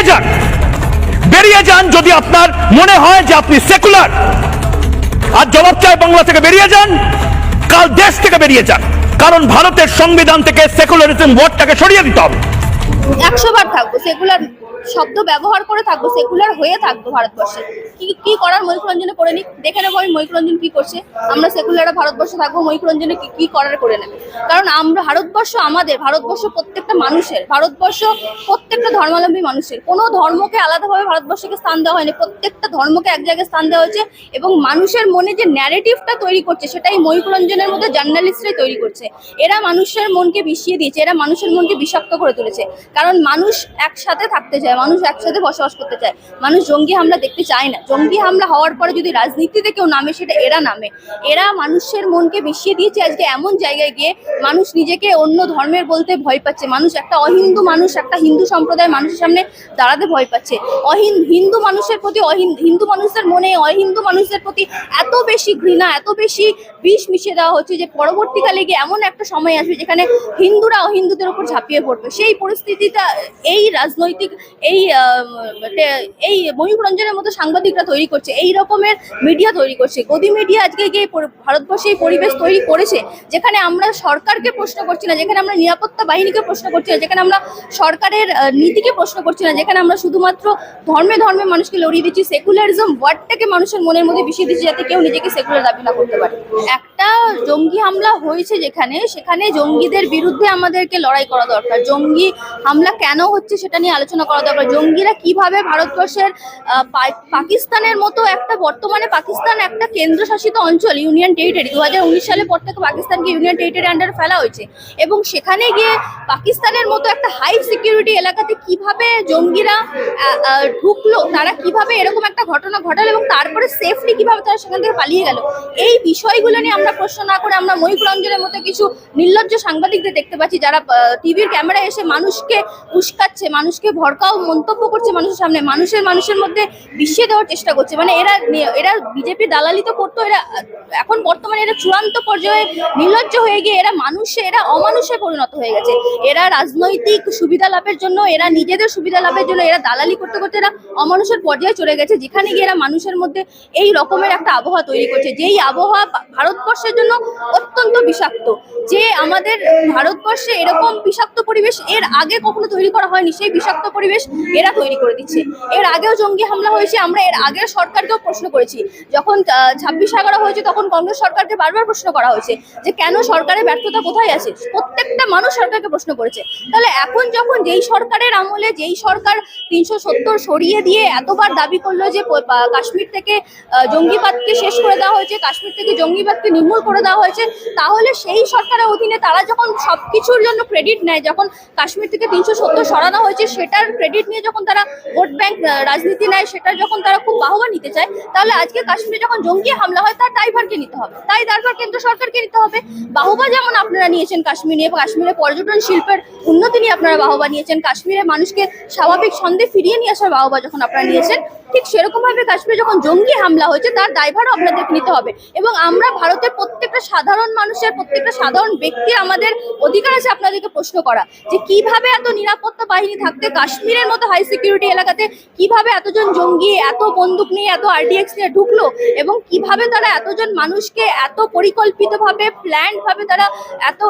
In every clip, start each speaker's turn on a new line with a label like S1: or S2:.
S1: বেরিয়ে যান। বেরিয়ে যান যদি আপনার মনে হয় যে আপনি সেকুলার আর জবাব চায় বাংলা থেকে বেরিয়ে যান, কাল দেশ থেকে বেরিয়ে যান। কারণ ভারতের সংবিধান থেকে সেকুলারিজম ওয়ার্ডটাকে সরিয়ে দিতে হবে।
S2: একশো বার থাকব সেকুলার শব্দ ব্যবহার করে থাকব সেকুলার হয়ে থাকব ভারতবর্ষে। কি কি করার ময়ূরঞ্জনে করে নিক? দেখে নেব আমি ময়ূরঞ্জন কি করছে। আমরা সেকুলাররা ভারতবর্ষে থাকব ময়ূরঞ্জনে কি কি করার করে নেবে? কারণ আমরা, ভারতবর্ষ আমাদের, ভারতবর্ষ প্রত্যেকটা মানুষের, ভারতবর্ষ প্রত্যেকটা ধর্মাবলম্বী মানুষের। কোনো ধর্মকে আলাদাভাবে ভারতবর্ষকে স্থান দেওয়া হয়নি। প্রত্যেকটা ধর্মকে এক জায়গায় স্থান দেওয়া হয়েছে এবং মানুষের মনে যে ন্যারেটিভটা তৈরি করছে, সেটাই ময়ূরঞ্জনের মধ্যে জার্নালিস্টরাই তৈরি করছে। এরা মানুষের মনকে বিষিয়ে দিয়েছে, এরা মানুষের মনকে বিষাক্ত করে তুলেছে। কারণ মানুষ একসাথে থাকতে চায়, মানুষ একসাথে বসবাস করতে চায়। মানুষ জঙ্গি হামলা দেখতে চায় না। জঙ্গি হামলা হওয়ার পরে যদি রাজনীতিতে কেউ নামে, সেটা এরা নামে। এরা মানুষের মনকে বিষিয়ে দিয়েছে আজকে এমন জায়গায় গিয়ে মানুষ নিজেকে অন্য ধর্মের বলতে ভয় পাচ্ছে। মানুষ একটা অহিন্দু মানুষ, একটা হিন্দু সম্প্রদায়ের মানুষের সামনে দাঁড়াতে ভয় পাচ্ছে। অহিন, হিন্দু মানুষের প্রতি হিন্দু মানুষদের মনে অহিন্দু মানুষদের প্রতি এত বেশি ঘৃণা, এত বেশি বিষ মিশিয়ে দেওয়া হচ্ছে যে পরবর্তীকালে গিয়ে এমন একটা সময় আসবে যেখানে হিন্দুরা অহিন্দুদের উপর ঝাঁপিয়ে পড়বে। সেই পরিস্থিতিটা এই রাজনৈতিক, এই এই ময়ূরঞ্জনের মতো সাংবাদিকরা তৈরি করছে, এই রকমের মিডিয়া তৈরি করছে। গদি মিডিয়া আজকে গিয়ে ভারতবর্ষে এই পরিবেশ তৈরি করেছে, যেখানে আমরা সরকারকে প্রশ্ন করছি না, যেখানে আমরা নিরাপত্তা বাহিনীকে প্রশ্ন করছি না, যেখানে আমরা সরকারের নীতিকে প্রশ্ন করছি না, যেখানে আমরা শুধুমাত্র ধর্মে ধর্মে মানুষকে লড়িয়ে দিচ্ছি সেকুলারিজম ওয়ার্ডটাকে মানুষের মনের মধ্যে বিষিয়ে দিচ্ছি যাতে কেউ নিজেকে সেকুলার দাবি না করতে পারে। একটা জঙ্গি হামলা হয়েছে যেখানে, সেখানে জঙ্গিদের বিরুদ্ধে আমাদেরকে লড়াই করা দরকার। জঙ্গি হামলা কেন হচ্ছে সেটা নিয়ে আলোচনা করা দরকার। জঙ্গিরা কীভাবে ভারতবর্ষের পাকিস্তানের মতো একটা বর্তমানে পাকিস্তান একটা কেন্দ্রশাসিত অঞ্চল, ইউনিয়ন টেরিটরি দু হাজার উনিশ সালের পর থেকে পাকিস্তানকে ইউনিয়ন টেরিটরি আন্ডারে ফেলা হয়েছে। এবং সেখানে গিয়ে পাকিস্তানের মতো একটা হাই সিকিউরিটি এলাকাতে কীভাবে জঙ্গিরা ঢুকলো, তারা কীভাবে এরকম একটা ঘটনা ঘটালো এবং তারপরে সেফলি কীভাবে তারা সেখান থেকে পালিয়ে গেল, এই বিষয়গুলো নিয়ে আমরা প্রশ্ন না করে আমরা ময়ূক রঞ্জনের মতো কিছু নির্লজ্জ সাংবাদিকদের দেখতে পাচ্ছি যারা টিভির ক্যামেরায় এসে মানুষকে উস্কাচ্ছে, মানুষকে ভড়কাও মন্তব্য করছে মানুষের সামনে, মানুষের মানুষের মধ্যে বিষিয়ে দেওয়ার চেষ্টা করছে। মানে এরা এরা বিজেপি দালালি তো করতো, এরা, এখন বর্তমানে এরা চূড়ান্ত পর্যায়ে নির্লজ্জ হয়ে গিয়ে এরা মানুষে, এরা অমানুষে পরিণত হয়ে গেছে। এরা রাজনৈতিক সুবিধা লাভের জন্য, এরা নিজেদের সুবিধা লাভের জন্য, এরা দালালি করতে করতে এরা অমানুষের পর্যায়ে চলে গেছে, যেখানে গিয়ে এরা মানুষের মধ্যে এই রকমের একটা আবহাওয়া তৈরি করছে। যেই আবহাওয়া ভা- ভারতবর্ষের জন্য অত্যন্ত বিষাক্ত। যে আমাদের ভারতবর্ষে এরকম বিষাক্ত পরিবেশ এর আগে কখনো তৈরি করা হয়নি, সেই বিষাক্ত পরিবেশ এরা তৈরি করে দিচ্ছে। এর আগেও জঙ্গি হামলা হয়েছে, আমরা এর আগের সরকারকেও প্রশ্ন করেছি। যখন ছাব্বিশ এগারো হয়েছে, তখন কংগ্রেস সরকারকে বারবার প্রশ্ন করা হয়েছে যে কেন সরকারের ব্যর্থতা কোথায় আছে? প্রত্যেকটা মানুষ সরকারকে প্রশ্ন করেছে। তাহলে এখন যখন যেই সরকারের আমলে, যেই সরকার তিনশো সত্তর সরিয়ে দিয়ে এতবার দাবি করল যে কাশ্মীর থেকে জঙ্গিবাদকে শেষ করে দেওয়া হয়েছে, কাশ্মীর থেকে জঙ্গিবাদকে নির্মূল করে দেওয়া হয়েছে, তাহলে সেই সরকারের অধীনে তারা যখন সব কিছুর জন্য ক্রেডিট নেয়, যখন কাশ্মীর থেকে তিনশো সত্তর সরানো হয়েছে, সেটার ক্রেডিট নিয়ে যখন তারা ভোট ব্যাংক রাজনীতি নেয়, সেটার যখন তারা খুব বাহবা নিতে চায়, তাহলে আজকে কাশ্মীরে যখন জঙ্গি হামলা হয়, তার দায়ভারকে নিতে হবে। তাই দায়ভার কেন্দ্র সরকারকে নিতে হবে। বাহবা যেমন আপনারা নিয়েছেন কাশ্মীর নিয়ে কাশ্মীরে পর্যটন শিল্পের উন্নতি নিয়ে আপনারা বাহবা নিয়েছেন। কাশ্মীরের মানুষকে স্বাভাবিক ছন্দে ফিরিয়ে নিয়ে আসার বাহবা যখন আপনারা নিয়েছেন, ঠিক সেরকমভাবে কাশ্মীরে যখন জঙ্গি হামলা হয়েছে, তার দায়ভারও আপনাদেরকে নিতে হবে। এবং আমরা ভারতের প্রত্যেকটা সাধারণ মানুষের, প্রত্যেকটা সাধারণ ব্যক্তির আমাদের অধিকার আছে আপনাদেরকে প্রশ্ন করা, যে কীভাবে এত নিরাপত্তা বাহিনী থাকতে, কাশ্মীরের মতো হাই সিকিউরিটি এলাকাতে কীভাবে এতজন জঙ্গি, এত বন্দুক নিয়ে, এত আরডিএক্স নিয়ে ঢুকলো এবং কীভাবে তারা এতজন মানুষকে এত পরিকল্পিতভাবে প্ল্যান্ড ভাবে তারা এত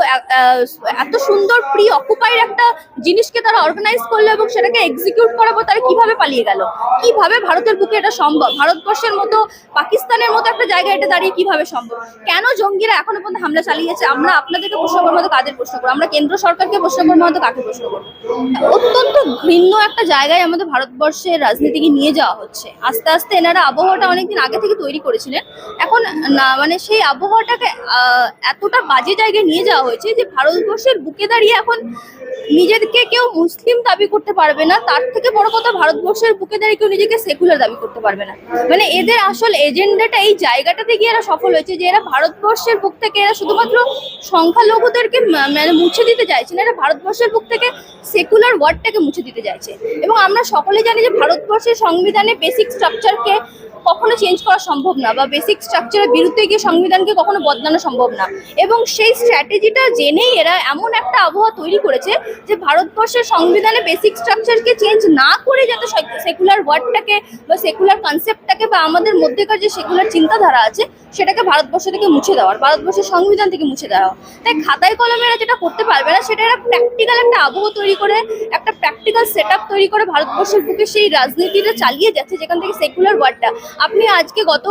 S2: এত সুন্দর প্রি অকুপাইড একটা জিনিসকে তারা অর্গানাইজ করল এবং সেটাকে এক্সিকিউট করাবো তারা কীভাবে পালিয়ে গেল? কীভাবে ভারতের বুকে এটা সম্ভব? ভারতবর্ষের মতো, পাকিস্তানের মতো একটা জায়গায় এটা দাঁড়িয়ে কীভাবে সম্ভব? কেন জঙ্গিরা এখনও পর্যন্ত হামলা চালিয়েছে? আমরা আপনাদেরকে প্রশ্ন করব না তো কাদের প্রশ্ন করব? আমরা কেন্দ্র সরকারকে প্রশ্ন করব না তো কাকে প্রশ্ন করব? অত্যন্ত ঘৃণ্য একটা জায়গায় আমাদের ভারতবর্ষের রাজনীতিকে নিয়ে যাওয়া হচ্ছে। আস্তে আস্তে এনারা আবহাওয়াটা অনেকদিন আগে থেকে তৈরি করেছিলেন। এখন না মানে সেই আবহাওয়াটাকে এতটা বাজে জায়গায় নিয়ে যাওয়া হয়েছে যে ভারতবর্ষের বুকে দাঁড়িয়ে এখন নিজেকে কেউ মুসলিম দাবি করতে পারবে না, তার থেকে বড় কথা ভারতবর্ষের বুকে দাঁড়িয়ে কেউ নিজেকে সেকুলার দাবি করতে পারবে না। মানে এদের আসল এজেন্ডাটা এই জায়গাটাতে গিয়ে এরা সফল হয়েছে যে এরা ভারতবর্ষের বুক থেকে এরা শুধুমাত্র সংখ্যালঘুদেরকে মানে মুছে দিতে চাইছে না, এরা ভারতবর্ষের বুক থেকে সেকুলার ওয়ার্ডটাকে মুছে দিতে চাইছে। এবং আমরা সকলে জানি যে ভারতবর্ষের সংবিধানে বেসিক স্ট্রাকচারকে কখনো চেঞ্জ করা সম্ভব না বা বেসিক স্ট্রাকচারের বিরুদ্ধে গিয়ে সংবিধানকে কখনো বদলানো সম্ভব না। এবং সেই স্ট্র্যাটেজিটা জেনেই এরা এমন একটা আবহাওয়া তৈরি করেছে যে ভারতবর্ষের সংবিধানে বেসিক স্ট্রাকচারকে চেঞ্জ না করে যাতে সেকুলার ওয়ার্ডটাকে বা সেকুলার কনসেপ্টটাকে বা আমাদের মধ্যেকার যে সেকুলার চিন্তাধারা আছে, সেটাকে ভারতবর্ষ থেকে মুছে দেওয়ার, ভারতবর্ষের সংবিধান থেকে মুছে দেওয়া। তাই খাতায় কলমে এরা যেটা করতে পারবে না, সেটা এরা প্র্যাকটিক্যাল একটা আবহ তৈরি করে, একটা প্র্যাকটিক্যাল সেট তৈরি করে ভারতবর্ষের বুকে সেই রাজনীতিটা চালিয়ে যাচ্ছে, যেখান থেকে সেকুলার ওয়ার্ডটা আপনি আজকে গত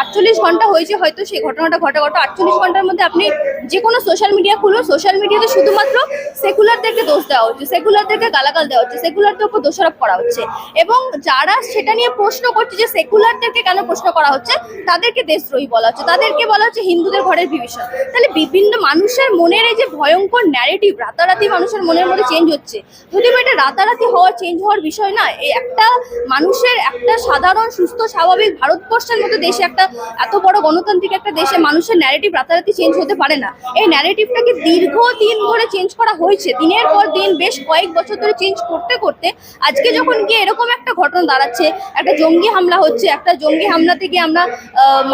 S2: আটচল্লিশ ঘণ্টা হয়েছে, হয়তো সেই ঘটনাটা ঘটা গত আটচল্লিশ ঘণ্টার মধ্যে আপনি যে কোনো সোশ্যাল মিডিয়া খুলুন। সোশ্যাল মিডিয়াতে শুধুমাত্র সেকুলারদেরকে দোষ দেওয়া হচ্ছে সেকুলারদেরকে গালাগাল দেওয়া হচ্ছে সেকুলারদের উপর দোষারোপ করা হচ্ছে। এবং যারা সেটা নিয়ে প্রশ্ন করছে যে সেকুলারদেরকে কেন প্রশ্ন করা হচ্ছে, তাদেরকে দেশদ্রোহী বলা হচ্ছে। তাদেরকে বলা হচ্ছে হিন্দুদের ঘরের বিভীষণ। তাহলে বিভিন্ন মানুষের মনের এই যে ভয়ঙ্কর ন্যারেটিভ রাতারাতি মানুষের মনের মধ্যে চেঞ্জ হচ্ছে। যদিও এটা রাতারাতি হওয়ার চেঞ্জ হওয়ার বিষয় না একটা মানুষের একটা সাধারণ, সুস্থ স্বাভাবিক ভারতবর্ষের মতো দেশে একটা এত বড় গণতান্ত্রিক একটা দেশে মানুষের ন্যারেটিভ রাতারাতি চেঞ্জ হতে পারে না। এই ন্যারেটিভটাকে দীর্ঘ দিন ধরে চেঞ্জ করা হয়েছে। দিনের পর দিন বেশ কয়েক বছর ধরে চেঞ্জ করতে করতে আজকে যখন গিয়ে এরকম একটা ঘটনা দাঁড়াচ্ছে, একটা জঙ্গি হামলা হচ্ছে, একটা জঙ্গি হামলা থেকে আমরা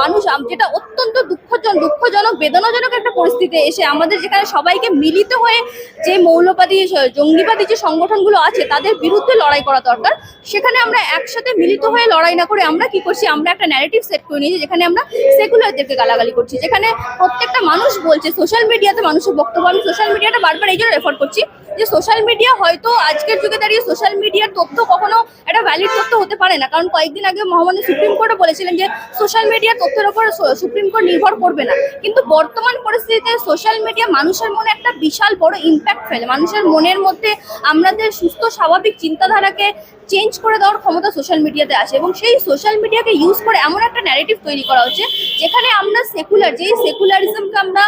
S2: মানুষ যেটা অত্যন্ত দুঃখজন, দুঃখজনক, বেদনাজনক একটা পরিস্থিতি এসে আমাদের যেখানে সবাইকে মিলিত হয়ে যে মৌলবাদী, জঙ্গিবাদী যে সংগঠনগুলো আছে, তাদের বিরুদ্ধে লড়াই করা দরকার। সেখানে আমরা একসাথে মিলিত হয়ে লড়াই না করে আমরা কি করছি, আমরা একটা ন্যারেটিভ সেট করে নিয়েছি যেখানে আমরা সেকুলারদেরকে গালাগালি করছি, যেখানে প্রত্যেকটা মানুষ বলছে সোশ্যাল মিডিয়াতে মানুষের বক্তব্য, আমি সোশ্যাল মিডিয়াটা বারবার এই জন্য রেফার করছি যে সোশ্যাল মিডিয়া হয়তো আজকের যুগে দাঁড়িয়ে সোশ্যাল মিডিয়ার তথ্য কখনো একটা ভ্যালিড তথ্য হতে পারে না। কারণ কয়েকদিন আগে মহামান্য সুপ্রিম কোর্টও বলেছিলেন যে সোশ্যাল মিডিয়ার তথ্যের উপর সুপ্রিম কোর্ট নির্ভর করবে না। কিন্তু বর্তমান পরিস্থিতিতে সোশ্যাল মিডিয়া মানুষের মনে একটা বিশাল বড় ইম্প্যাক্ট ফেলে। মানুষের মনের মধ্যে আমাদের সুস্থ, স্বাভাবিক চিন্তাধারাকে চেঞ্জ করে দেওয়ার ক্ষমতা সোশ্যাল মিডিয়াতে আছে। এবং সেই সোশ্যাল মিডিয়াকে ইউজ করে এমন একটা ন্যারেটিভ তৈরি করা হচ্ছে, যেখানে আমরা সেকুলার যেই সেকুলারিজমকে আমরা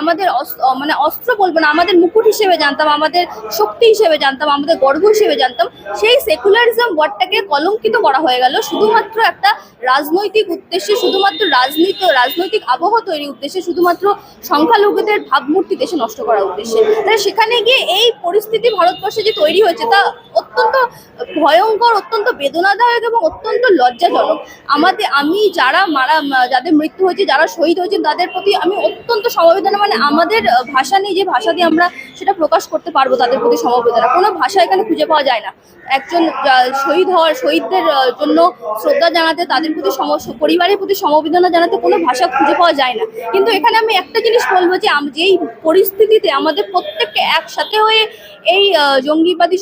S2: আমাদের মানে অস্ত্র বলব না, আমাদের মুকুট হিসেবে জানতাম, আমাদের শক্তি হিসেবে জানতাম, আমাদের গর্ব হিসেবে জানতাম। সেই সেকুলারিজম ওয়ার্ডটাকে কলঙ্কিত করা হয়ে গেল। শুধুমাত্র একটা রাজনৈতিক উদ্দেশ্যে, শুধুমাত্র রাজনীতি, রাজনৈতিক আবহ তৈরির উদ্দেশ্যে, শুধুমাত্র সংখ্যালঘুদের ভাবমূর্তি দেশে নষ্ট করার উদ্দেশ্যে। তাই সেখানে গিয়ে এই পরিস্থিতি ভারতবর্ষে যে তৈরি হয়েছে, তা অত্যন্ত ভয়ঙ্কর, অত্যন্ত বেদনাদায়ক এবং অত্যন্ত লজ্জাজনক। আমাদের, আমি যারা মারা, যাদের মৃত্যু হয়েছে, যারা শহীদ হয়েছেন, তাদের প্রতি আমি অত্যন্ত সমবেদনা। মানে আমাদের ভাষা নেই যে ভাষা দিয়ে আমরা সেটা প্রকাশ করতে পারব তাদের প্রতি সমবেদনা। কোনো ভাষা এখানে খুঁজে পাওয়া যায় না। একজন শহীদ হওয়ার, শহীদদের জন্য শ্রদ্ধা জানাতে, তাদের প্রতি সম, পরিবারের প্রতি সমবেদনা জানাতে কোনো ভাষা খুঁজে পাওয়া যায় না। কিন্তু এখানে আমি একটা জিনিস বলব যে যেই পরিস্থিতিতে আমাদের প্রত্যেককে একসাথে হয়ে এই জঙ্গিবাদী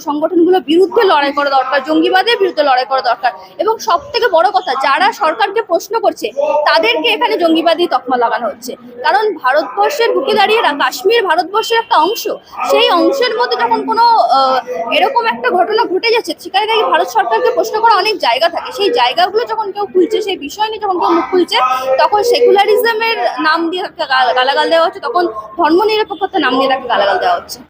S2: সংগঠনগুলোর বিরুদ্ধে লড়াই করা দরকার, জঙ্গিবাদের বিরুদ্ধে লড়াই করা দরকার। এবং সব থেকে বড় কথা, যারা সরকারকে প্রশ্ন করছে, তাদেরকে এখানে জঙ্গিবাদী তকমা লাগানো হচ্ছে। কারণ ভারতবর্ষের বুকে দাঁড়িয়ে কাশ্মীর ভারতবর্ষের একটা অংশ, সেই অংশের মধ্যে যখন কোনো এরকম একটা ঘটনা ঘটে যাচ্ছে, সেখানে দাঁড়িয়ে ভারত সরকারকে প্রশ্ন করা অনেক জায়গা থাকে। সেই জায়গাগুলো যখন কেউ খুলছে, সেই বিষয় নিয়ে যখন কেউ মুখ খুলছে, তখন সেকুলারিজমের নাম দিয়ে তাকে গাল- গালাগাল দেওয়া হচ্ছে, তখন ধর্মনিরপেক্ষতার নাম দিয়ে তাকে গালাগাল দেওয়া হচ্ছে।